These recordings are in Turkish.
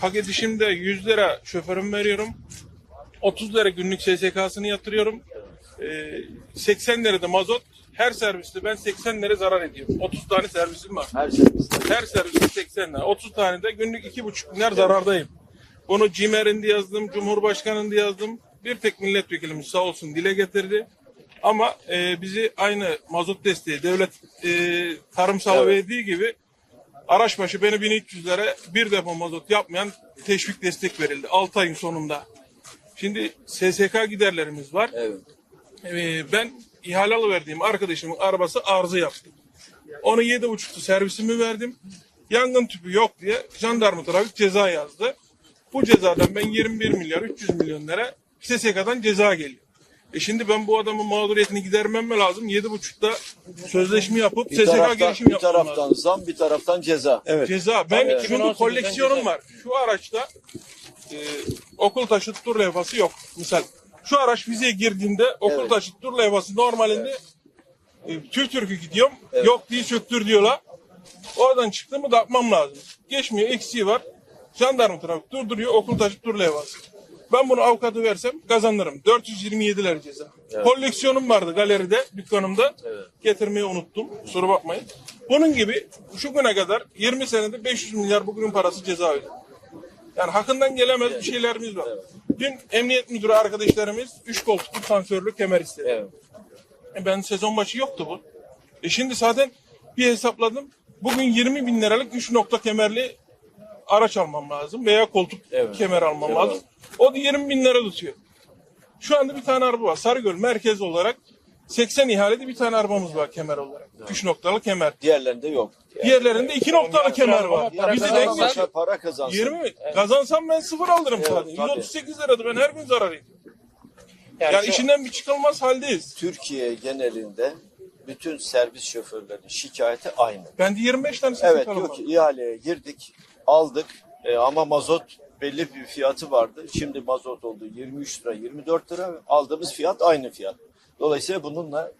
hak edişimde 100 lira şoförüm veriyorum. 30 lira günlük SSK'sını yatırıyorum. Ee, 80 lira da mazot. Her serviste ben 80 lira zarar ediyorum. 30 tane servisim var. Her serviste. Her serviste 80 lira. 30 tane de günlük 2,5 milyar zarardayım. Bunu CİMER'in de yazdım, Cumhurbaşkanı'nın da yazdım. Bir tek milletvekilimiz sağ olsun dile getirdi. Ama e, bizi aynı mazot desteği devlet e, tarımsala Evet. verdiği gibi araç başı beni 1300 lira bir depo mazot yapmayan teşvik destek verildi 6 ayın sonunda. Şimdi SSK giderlerimiz var. Evet. Ee, ben ihale alıverdiğim arkadaşımın arabası arıza yaptı. Onu yedi buçuktu servisimi verdim. Yangın tüpü yok diye jandarma trafik ceza yazdı. Bu cezadan ben 21 milyar 300 milyon lira SSK'dan ceza geliyor. E şimdi ben bu adamın mağduriyetini gidermem mi lazım? Yedi buçukta sözleşme yapıp Bir SSK taraftan, girişim bir yapmam taraftan lazım. zam, bir taraftan ceza. Evet. Ceza. Ben Tabii, çünkü 2018'den koleksiyonum ceza. var. Şu araçta e, okul taşıt tur levhası yok. Misal şu araç vizeye girdiğinde okul Evet. taşıt tur levhası normalinde e, Türk Türk'ü gidiyorum. Yok diye söktür diyorlar. Oradan çıktı mı da yapmam lazım. Geçmiyor eksiği var. Jandarma trafik durduruyor okul taşıt tur levhası. Ben bunu avukatı versem kazanırım. 427 lira ceza. Koleksiyonum vardı galeride, dükkanımda. Getirmeyi unuttum. Kusura bakmayın. Bunun gibi şu güne kadar 20 senede 500 milyar bugünün parası ceza ödedim. Yani hakkından gelemez bir şeylerimiz var. Dün emniyet müdürü arkadaşlarımız 3 koltuklu sansörlü kemer istedi. Evet. E Ben sezon başı yoktu bu. E şimdi zaten bir hesapladım. Bugün 20 bin liralık 3 nokta kemerli araç almam lazım veya koltuk Evet. kemer almam Evet. lazım. O da 20 bin lira tutuyor. Şu anda bir tane araba var. Sarıgöl merkez olarak 80 ihalede bir tane arabamız var kemer olarak. 3 noktalı kemer. Diğerlerinde yok. Diğerlerinde 2 noktalı kemer var. Bizi denk Para, geçiyor. para kazansın. 20 mi? Kazansam ben sıfır alırım Evet, sadece. tabii. 138 liradı ben her gün zarar ediyorum. Yani, Yani şu- işinden bir çıkılmaz haldeyiz. Türkiye genelinde bütün servis şoförlerinin şikayeti aynı. Ben de 25 tane Evet diyor ki ihaleye girdik, aldık e, ama mazot belli bir fiyatı vardı. Şimdi mazot oldu 23 lira, 24 lira. Aldığımız fiyat aynı fiyat. Dolayısıyla bununla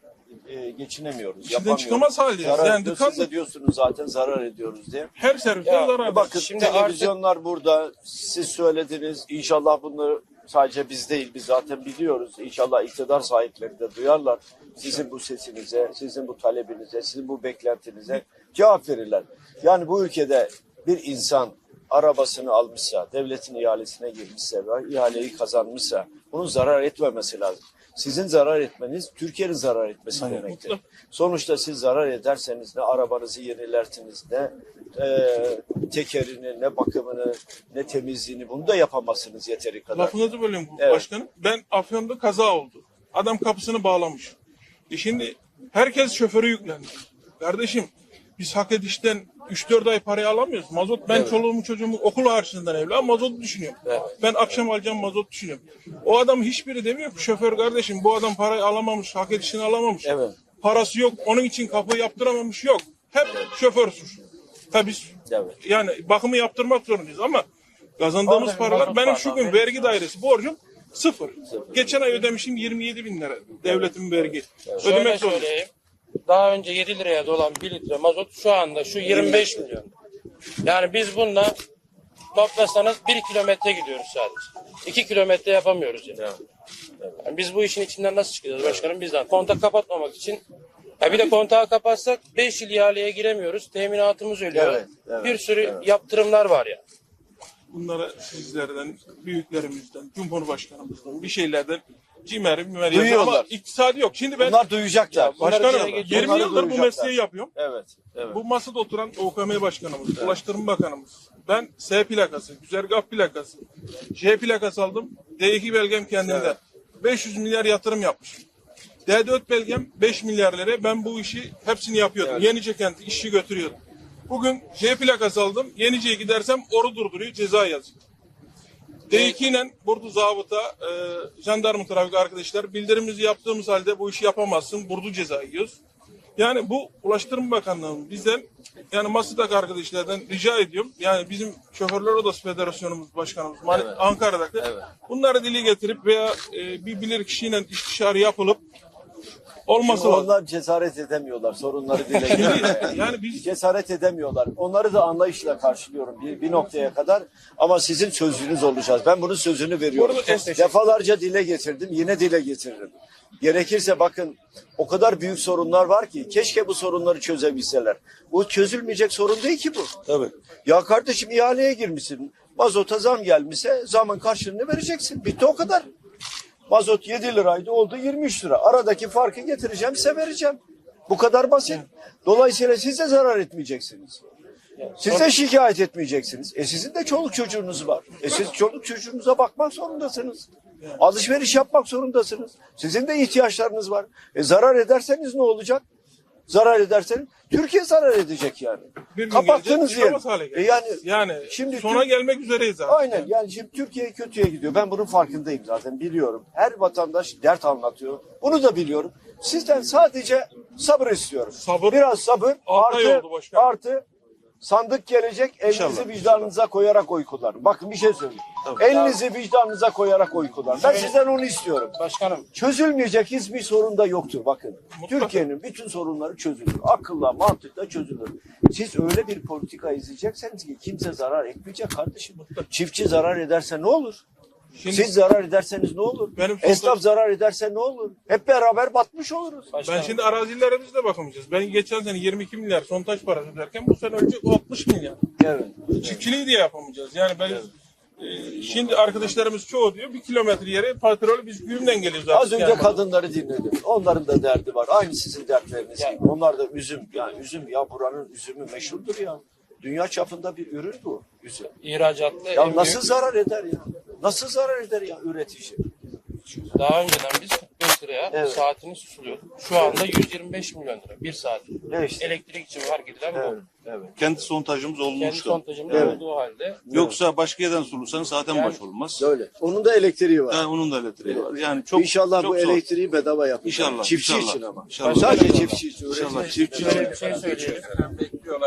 e, geçinemiyoruz. İçinden yapamıyoruz. çıkamaz haldeyiz. Zarar Yani dükkan- Siz de diyorsunuz zaten zarar ediyoruz diye. Her serviste zarar. Bakın Şimdi televizyonlar burada. Siz söylediniz. İnşallah bunları sadece biz değil biz zaten biliyoruz. İnşallah iktidar sahipleri de duyarlar. Sizin bu sesinize, sizin bu talebinize, sizin bu beklentinize cevap verirler. Yani bu ülkede bir insan arabasını almışsa, devletin ihalesine girmişse ve ihaleyi kazanmışsa bunun zarar etmemesi lazım. Sizin zarar etmeniz Türkiye'nin zarar etmesi demektir. Mutlaka. Sonuçta siz zarar ederseniz ne arabanızı yenilersiniz ne e, tekerini ne bakımını ne temizliğini bunu da yapamazsınız yeteri kadar. Lafınızı bölüyorum Evet. başkanım. Ben Afyon'da kaza oldu. Adam kapısını bağlamış. E şimdi herkes şoförü yüklendi. Kardeşim biz hak edişten 3-4 ay parayı alamıyoruz. Mazot ben Evet. çoluğumu çocuğumu okul harçlığından evli ama mazot düşünüyorum. Ben akşam alacağım mazot düşünüyorum. O adam hiçbiri demiyor ki şoför kardeşim bu adam parayı alamamış, hak edişini alamamış. Evet. Parası yok, onun için kapı yaptıramamış yok. Hep şoför suçlu. Tabii biz Evet. yani bakımı yaptırmak zorundayız ama kazandığımız Orada paralar benim şu gün vergi dairesi borcum sıfır. Geçen ay ödemişim 27 bin lira devletin vergi. Şöyle Ödemek zorundayım. Daha önce 7 liraya dolan 1 litre mazot şu anda şu 25 milyon. Yani biz bununla toplasanız 1 kilometre gidiyoruz sadece. 2 kilometre yapamıyoruz yani. Yani biz bu işin içinden nasıl çıkacağız başkanım bizden? Kontak kapatmamak için ya bir de kontağı kapatsak 5 yıl ihaleye giremiyoruz. Teminatımız ölüyor. Evet, evet, bir sürü evet. yaptırımlar var ya. Bunlara sizlerden, büyüklerimizden, Cumhurbaşkanımızdan bir şeylerden cimer, mimer Duyuyorlar. yazıyor ama iktisadi yok. Şimdi ben Bunlar duyacaklar. bunlar başkanım dile getiriyor. 20 Bunları yıldır bu duyacaklar. mesleği yapıyorum. Evet. Evet. Bu masada oturan OKM başkanımız, Ulaştırma Bakanımız. Ben S plakası, güzergah plakası, J plakası aldım. D2 belgem kendimde. 500 milyar yatırım yapmışım. D4 belgem 5 milyar lira. Ben bu işi hepsini yapıyordum. Evet. Yenice kenti işi götürüyordum. Bugün J plakası aldım. Yenice'ye gidersem oru durduruyor, ceza yazıyor. D2 ile Burdu zabıta, e, jandarma trafik arkadaşlar bildirimimizi yaptığımız halde bu işi yapamazsın. Burdu ceza yiyoruz. Yani bu Ulaştırma Bakanlığı'nın bizden yani masadaki arkadaşlardan rica ediyorum. Yani bizim Şoförler Odası Federasyonumuz Başkanımız Evet. Ankara'daki Evet. bunları dili getirip veya e, bir bilir kişiyle istişare yapılıp olması Çünkü lazım. onlar cesaret edemiyorlar sorunları dile getirmeye. Yani biz cesaret edemiyorlar. Onları da anlayışla karşılıyorum bir, bir noktaya kadar. Ama sizin sözünüz olacağız. Ben bunun sözünü veriyorum. Defalarca dile getirdim. Yine dile getiririm. Gerekirse bakın o kadar büyük sorunlar var ki keşke bu sorunları çözebilseler. Bu çözülmeyecek sorun değil ki bu. Tabii. Ya kardeşim ihaleye girmişsin. Mazota zam gelmişse zamın karşılığını vereceksin. Bitti o kadar. Mazot 7 liraydı oldu 23 lira. Aradaki farkı getireceğim size vereceğim. Bu kadar basit. Dolayısıyla siz de zarar etmeyeceksiniz. Siz de şikayet etmeyeceksiniz. E sizin de çoluk çocuğunuz var. E siz çoluk çocuğunuza bakmak zorundasınız. Alışveriş yapmak zorundasınız. Sizin de ihtiyaçlarınız var. E zarar ederseniz ne olacak? Zarar ederseniz Türkiye zarar edecek yani. bir Kapattınız hale E yani yani şimdi sona Türk- gelmek üzereyiz zaten. Aynen yani şimdi Türkiye kötüye gidiyor. Ben bunun farkındayım zaten biliyorum. Her vatandaş dert anlatıyor. Bunu da biliyorum. Sizden sadece sabır istiyorum. Sabır. Biraz sabır artı, oldu başkanım. artı sandık gelecek elinizi İnşallah. vicdanınıza koyarak oy kullanın. Bakın bir şey söyleyeyim. Elinizi vicdanınıza koyarak oy kullanın. Ben sizden onu istiyorum. Başkanım Çözülmeyecek hiçbir sorun da yoktur bakın. Türkiye'nin bütün sorunları çözülür. Akılla, mantıkla çözülür. Siz öyle bir politika izleyecekseniz ki kimse zarar etmeyecek kardeşim. Çiftçi zarar ederse ne olur? Şimdi Siz zarar ederseniz ne olur? Benim Esnaf sonunda- zarar ederse ne olur? Hep beraber batmış oluruz. başkanım. ben şimdi arazilerimize de bakamayacağız. Ben geçen sene 22 milyar sontaj parası öderken bu sene ölecek 60 milyar. Evet. Çiftçiliği de yapamayacağız. Yani ben e, şimdi arkadaşlarımız çoğu diyor bir kilometre yere petrol biz güğümden geliyoruz. Az önce yani. kadınları dinledim. Onların da derdi var. Aynı sizin dertleriniz Ya- gibi. Onlar da üzüm. Yani üzüm ya buranın üzümü meşhurdur ya. Dünya çapında bir ürün bu üzüm. ihracatlı Ya en nasıl büyük- zarar eder ya? Nasıl zarar eder ya üretici? daha önceden biz 45 liraya Evet. saatini susuluyorduk. Şu anda 125 milyon lira bir saat. Ne işte? Elektrik için var gidilen bu. Evet, evet. Kendi sontajımız Kendi olmuştu. sontajımız Evet. olduğu halde Yoksa başka yerden sulursanız zaten Yani- baş olmaz. Öyle. Onun da elektriği var. Yani onun da elektriği var. Yani çok İnşallah çok bu zor. elektriği bedava yapacak. İnşallah, Çiftçi inşallah. için ama. İnşallah. Sadece çiftçi için. üretici İnşallah için. çiftçi şöyle bir şey söyleyelim.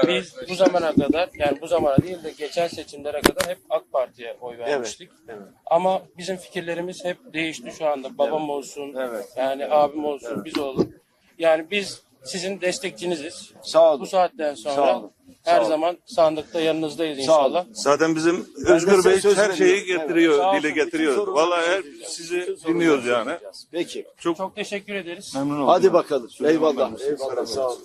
Biz bu zamana kadar yani bu zamana değil de geçen seçimlere kadar hep AK Parti'ye oy vermiştik. evet. Ama bizim fikirlerimiz hep değişti şu anda. Babam olsun, Evet. yani abim olsun, biz olalım. Yani biz sizin destekçiniziz. Sağ olun. Bu saatten sonra Sağ olun. her Sağ olun. zaman sandıkta yanınızdayız Sağ inşallah. olun. Zaten bizim Ben Özgür Bey söz her şeyi getiriyor, Evet. Sağ dile olsun. getiriyor. Vallahi çözeceğiz. sizi dinliyoruz yani. Peki. Çok teşekkür ederiz. Memnun oldum. Hadi bakalım. Eyvallah. Bey. Eyvallah. Sağ olun.